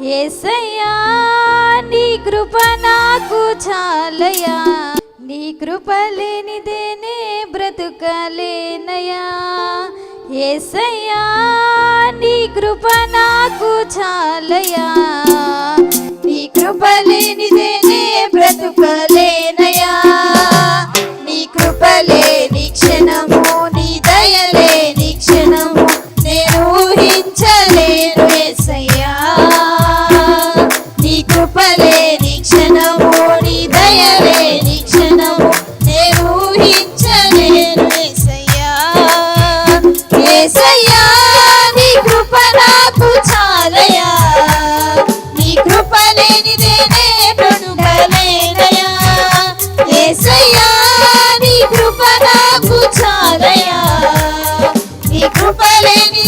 ఏసయ్యా నీ కృప నాకు చాలయా నీ కృప లేనిదేనే బ్రతుకలేనయా ఏసయ్యా నీ కృప నాకు చాలయా నీ కృప లేనిదే నీ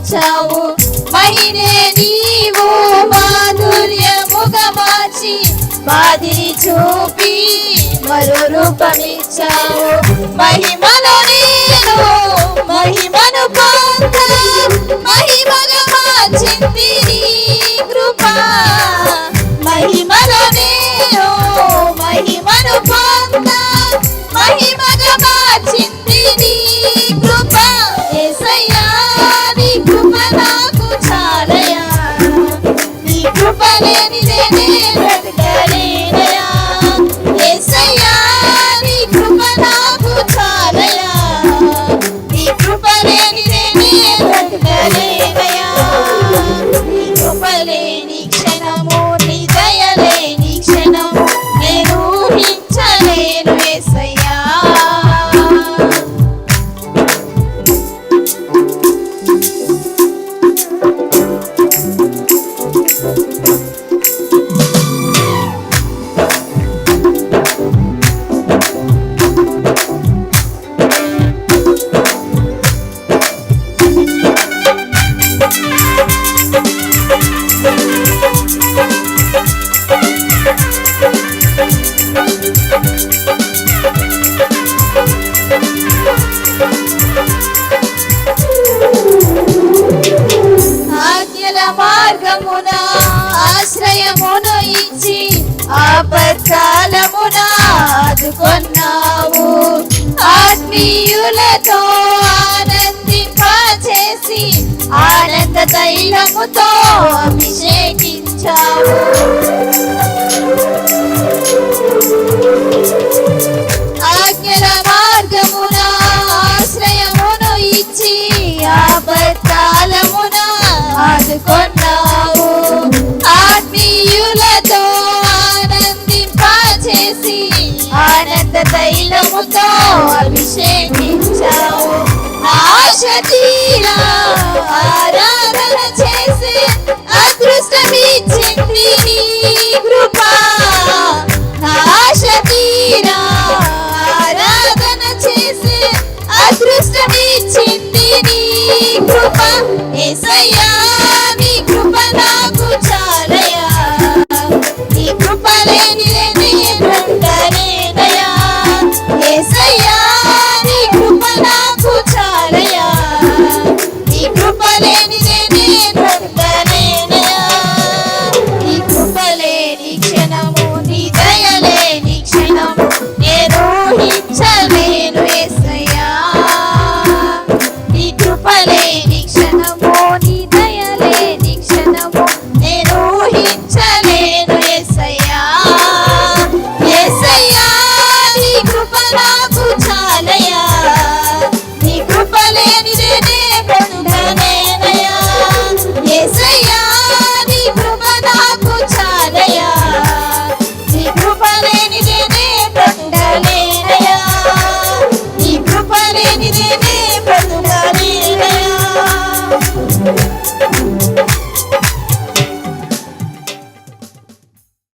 మార్చావు మహినే నీవు మాధుర్యముగా మార్చి మాదిరి చూపి మరో రూపమిచ్చావు. మహిమలో మార్గమున ఆశ్రయమును ఇచ్చి ఆపత్కాలమున ఆదుకొన్నావు. ఆత్మీయులతో ఆనందింపచేసి ఆనంద తైలముతో అగ్నితో అభిషేకించావు ఆశ తీరా